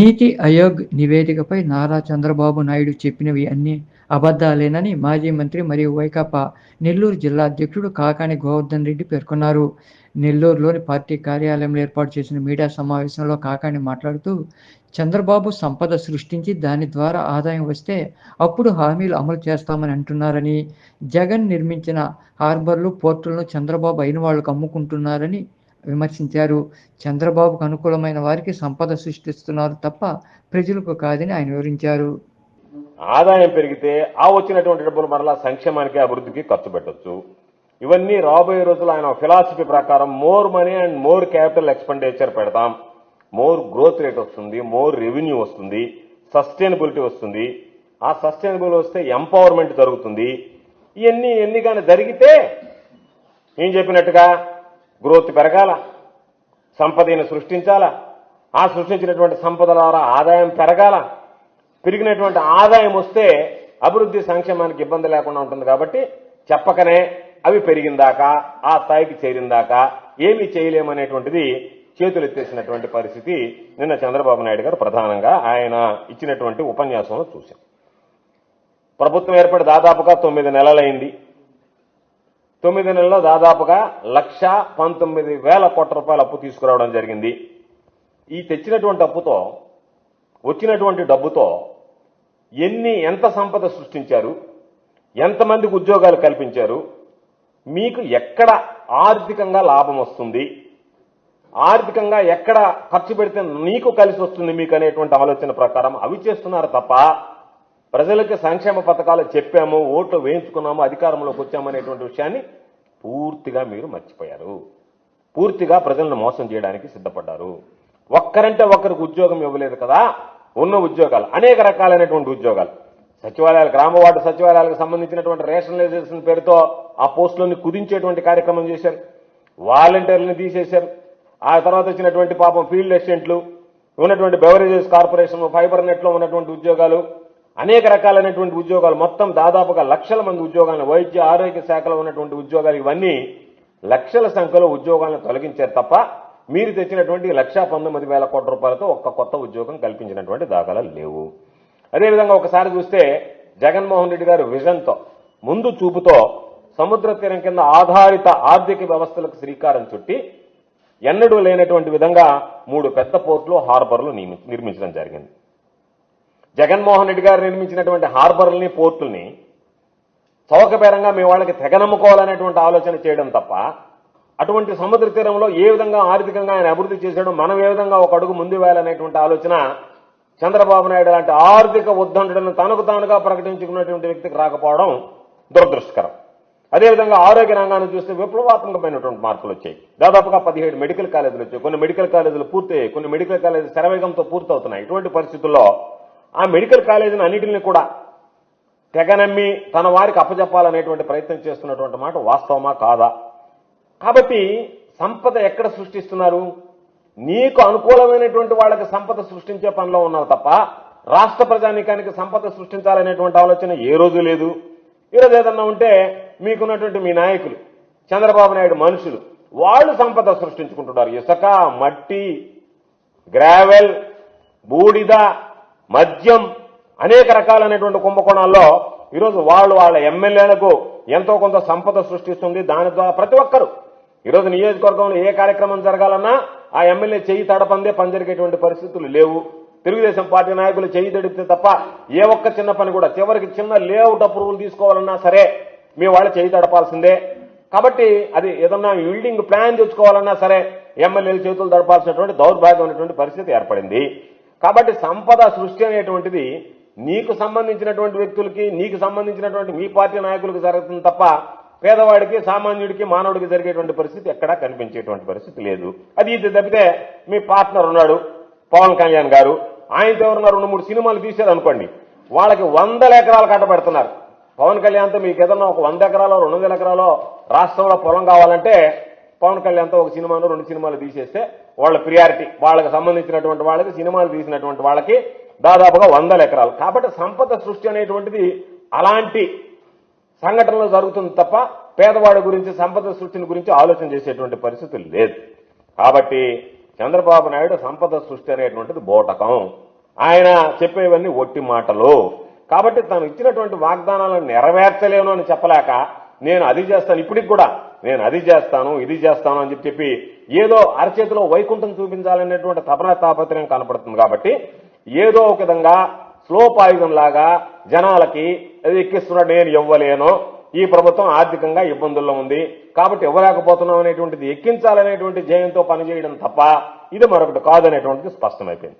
నీతి ఆయోగ్ నివేదికపై నారా చంద్రబాబు నాయుడు చెప్పినవి అన్ని అబద్ధాలేనని మాజీ మంత్రి మరియు వైకాపా నెల్లూరు జిల్లా అధ్యక్షుడు కాకాని గోవర్ధన్ రెడ్డి పేర్కొన్నారు. నెల్లూరులోని పార్టీ కార్యాలయంలో ఏర్పాటు చేసిన మీడియా సమావేశంలో కాకాని మాట్లాడుతూ చంద్రబాబు సంపద సృష్టించి దాని ద్వారా ఆదాయం వస్తే అప్పుడు హామీలు అమలు చేస్తామని అంటున్నారని జగన్ నిర్మించిన హార్బర్లు పోర్టులను చంద్రబాబు అయిన వాళ్ళకు అమ్ముకుంటున్నారని విమర్శించారు. చంద్రబాబుకు అనుకూలమైన వారికి సంపద సృష్టిస్తున్నారు తప్ప ప్రజలకు కాదని ఆయన వివరించారు. ఆదాయం పెరిగితే ఆ వచ్చినటువంటి డబ్బులు మరలా సంక్షేమానికి అభివృద్ధికి ఖర్చు పెట్టొచ్చు. ఇవన్నీ రాబోయే రోజుల్లో ఆయన ఫిలాసఫీ ప్రకారం more money and more capital expenditure పెడతాం. మోర్ గ్రోత్ రేట్ వస్తుంది మోర్ రెవెన్యూ వస్తుంది సస్టైనబిలిటీ వస్తుంది. ఆ సస్టైనబుల్ వస్తే ఎంపవర్మెంట్ జరుగుతుంది. ఇవన్నీ ఎన్ని కానీ జరిగితే ఏం చెప్పినట్టుగా? గ్రోత్ పెరగాల? సంపదను సృష్టించాలా? ఆ సృష్టించినటువంటి సంపద ద్వారా ఆదాయం పెరగాల? పెరిగినటువంటి ఆదాయం వస్తే అభివృద్ధి సంక్షేమానికి ఇబ్బంది లేకుండా ఉంటుంది కాబట్టి చెప్పకనే అవి పెరిగిందాక ఆ స్థాయికి చేరిందాక ఏమీ చేయలేమనేటువంటిది చేతులు ఎత్తేసినటువంటి పరిస్థితి నిన్న చంద్రబాబు నాయుడు గారు ప్రధానంగా ఆయన ఇచ్చినటువంటి ఉపన్యాసంలో చూశాం. ప్రభుత్వం ఏర్పడి దాదాపుగా తొమ్మిది నెలలైంది. తొమ్మిది నెలల్లో దాదాపుగా లక్ష పంతొమ్మిది వేల కోట్ల రూపాయల అప్పు తీసుకురావడం జరిగింది. ఈ తెచ్చినటువంటి అప్పుతో వచ్చినటువంటి డబ్బుతో ఎన్ని ఎంత సంపద సృష్టించారు ఎంతమందికి ఉద్యోగాలు కల్పించారు మీకు ఎక్కడ ఆర్థికంగా లాభం వస్తుంది ఆర్థికంగా ఎక్కడ ఖర్చు పెడితే నీకు కలిసి వస్తుంది మీకు అనేటువంటి ఆలోచన ప్రకారం అవి చేస్తున్నారు తప్ప ప్రజలకు సంక్షేమ పథకాలు చెప్పాము ఓట్లు వేయించుకున్నాము అధికారంలోకి వచ్చామనేటువంటి విషయాన్ని పూర్తిగా మీరు మర్చిపోయారు. పూర్తిగా ప్రజలను మోసం చేయడానికి సిద్ధపడ్డారు. ఒక్కరంటే ఒక్కరికి ఉద్యోగం ఇవ్వలేదు కదా ఉన్న ఉద్యోగాలు అనేక రకాలైనటువంటి ఉద్యోగాలు. సచివాలయాలు గ్రామ వార్డు సచివాలయాలకు సంబంధించినటువంటి రేషనలైజేషన్ పేరుతో ఆ పోస్టులను కుదించేటువంటి కార్యక్రమం చేశారు. వాలంటీర్లను తీసేశారు. ఆ తర్వాత వచ్చినటువంటి పాపం ఫీల్డ్ అసిస్టెంట్లు ఉన్నటువంటి బెవరేజెస్ కార్పొరేషన్ ఫైబర్ నెట్లో ఉన్నటువంటి ఉద్యోగాలు అనేక రకాలైనటువంటి ఉద్యోగాలు మొత్తం దాదాపుగా లక్షల మంది ఉద్యోగాలు వైద్య ఆరోగ్య శాఖలో ఉన్నటువంటి ఉద్యోగాలు ఇవన్నీ లక్షల సంఖ్యలో ఉద్యోగాలను తొలగించారు తప్ప మీరు తెచ్చినటువంటి లక్షా పంతొమ్మిది వేల కోట్ల రూపాయలతో ఒక్క కొత్త ఉద్యోగం కల్పించినటువంటి దాఖలాలు లేవు. అదేవిధంగా ఒకసారి చూస్తే జగన్మోహన్ రెడ్డి గారు విజన్తో ముందు చూపుతో సముద్ర తీరం కింద ఆధారిత ఆర్థిక వ్యవస్థలకు శ్రీకారం చుట్టి ఎన్నడూ లేనటువంటి విధంగా మూడు పెద్ద పోర్టులు హార్బర్లు నిర్మించడం జరిగింది. జగన్మోహన్ రెడ్డి గారు నిర్మించినటువంటి హార్బర్లని పోర్టుల్ని చౌకబేరంగా మీ వాళ్ళకి తెగనమ్ముకోవాలనేటువంటి ఆలోచన చేయడం తప్ప అటువంటి సముద్ర తీరంలో ఏ విధంగా ఆర్థికంగా ఆయన అభివృద్ధి చేశాడో మనం ఏ విధంగా ఒక అడుగు ముందు వేయాలనేటువంటి ఆలోచన చంద్రబాబు నాయుడు లాంటి ఆర్థిక ఉద్దండులను తనకు తానుగా ప్రకటించుకున్నటువంటి వ్యక్తికి రాకపోవడం దురదృష్టకరం. అదేవిధంగా ఆరోగ్య రంగాన్ని చూస్తే విప్లవాత్మకమైనటువంటి మార్పులు వచ్చాయి. దాదాపుగా పదిహేడు మెడికల్ కాలేజీలు వచ్చాయి. కొన్ని మెడికల్ కాలేజీలు పూర్తయ్యాయి. కొన్ని మెడికల్ కాలేజీలు శరవేగంతో పూర్తవుతున్నాయి. ఇటువంటి పరిస్థితుల్లో ఆ మెడికల్ కాలేజీని అన్నిటిని కూడా తెగనమ్మి తన వారికి అప్పచెప్పాలనేటువంటి ప్రయత్నం చేస్తున్నటువంటి మాట వాస్తవమా కాదా? కాబట్టి సంపద ఎక్కడ సృష్టిస్తున్నారు? నీకు అనుకూలమైనటువంటి వాళ్ళకి సంపద సృష్టించే పనిలో ఉన్నావు తప్ప రాష్ట్ర ప్రజానీకానికి సంపద సృష్టించాలనేటువంటి ఆలోచన ఏ రోజు లేదు. ఈరోజు ఏదన్నా ఉంటే మీకున్నటువంటి మీ నాయకులు చంద్రబాబు నాయుడు మనుషులు వాళ్ళు సంపద సృష్టించుకుంటున్నారు. ఇసుక మట్టి గ్రావెల్ బూడిద మద్యం అనేక రకాలైనటువంటి కుంభకోణాల్లో ఈరోజు వాళ్ళు వాళ్ళ ఎమ్మెల్యేలకు ఎంతో కొంత సంపద సృష్టిస్తుంది. దాని ద్వారా ప్రతి ఒక్కరు ఈరోజు నియోజకవర్గంలో ఏ కార్యక్రమం జరగాలన్నా ఆ ఎమ్మెల్యే చెయ్యి తడపందే పని జరిగేటువంటి పరిస్థితులు లేవు. తెలుగుదేశం పార్టీ నాయకులు చెయ్యి తడిపితే తప్ప ఏ ఒక్క చిన్న పని కూడా చివరికి చిన్న లేఅవుట్ అప్రూవల్ తీసుకోవాలన్నా సరే మీ వాళ్ళు చెయ్యి తడపాల్సిందే. కాబట్టి అది ఏదన్నా బిల్డింగ్ ప్లాన్ తెచ్చుకోవాలన్నా సరే ఎమ్మెల్యేలు చేతులు దడపాల్సినటువంటి దౌర్భాగ్యమైనటువంటి పరిస్థితి ఏర్పడింది. కాబట్టి సంపద సృష్టి అనేటువంటిది నీకు సంబంధించినటువంటి వ్యక్తులకి నీకు సంబంధించినటువంటి మీ పార్టీ నాయకులకు జరుగుతుంది తప్ప పేదవాడికి సామాన్యుడికి మానవుడికి జరిగేటువంటి పరిస్థితి ఎక్కడా కనిపించేటువంటి పరిస్థితి లేదు. అది ఇది తప్పితే మీ పార్ట్నర్ ఉన్నాడు పవన్ కళ్యాణ్ గారు. ఆయనతో ఎవరున్నారు రెండు మూడు సినిమాలు తీశారు అనుకోండి వాళ్ళకి వందల ఎకరాలు కట్టబెడుతున్నారు. పవన్ కళ్యాణ్తో మీకు ఏదన్నా ఒక వంద ఎకరాలో రెండు వందల ఎకరాలో రాష్ట్రంలో పొలం కావాలంటే పవన్ కళ్యాణ్తో ఒక సినిమాను రెండు సినిమాలు తీసేస్తే వాళ్ళ ప్రియారిటీ వాళ్ళకి సంబంధించినటువంటి వాళ్ళకి సినిమాలు తీసినటువంటి వాళ్ళకి దాదాపుగా వందల ఎకరాలు. కాబట్టి సంపద సృష్టి అనేటువంటిది అలాంటి సంఘటనలో జరుగుతుంది తప్ప పేదవాడి గురించి సంపద సృష్టిని గురించి ఆలోచన చేసేటువంటి పరిస్థితి లేదు. కాబట్టి చంద్రబాబు నాయుడు సంపద సృష్టి అనేటువంటిది బోటకం. ఆయన చెప్పేవన్నీ ఒట్టి మాటలు. కాబట్టి తను ఇచ్చినటువంటి వాగ్దానాలను నెరవేర్చలేను అని చెప్పలేక నేను అది చేస్తాను ఇప్పటికి కూడా. నేను అది చేస్తాను ఇది చేస్తాను అని చెప్పి చెప్పి ఏదో అరచేతిలో వైకుంఠం చూపించాలనేటువంటి తపన తాపత్రయం కనపడుతుంది కాబట్టి ఏదో ఒక విధంగా స్లోపాయుధం లాగా జనాలకి అది ఎక్కిస్తున్నాడు నేను ఇవ్వలేను. ఈ ప్రభుత్వం ఆర్థికంగా ఇబ్బందుల్లో ఉంది. కాబట్టి ఇవ్వలేకపోతున్నాం అనేటువంటిది ఎక్కించాలనేటువంటి జయంతో పనిచేయడం తప్ప ఇది మరొకటి కాదనేటువంటిది స్పష్టమైపోయింది.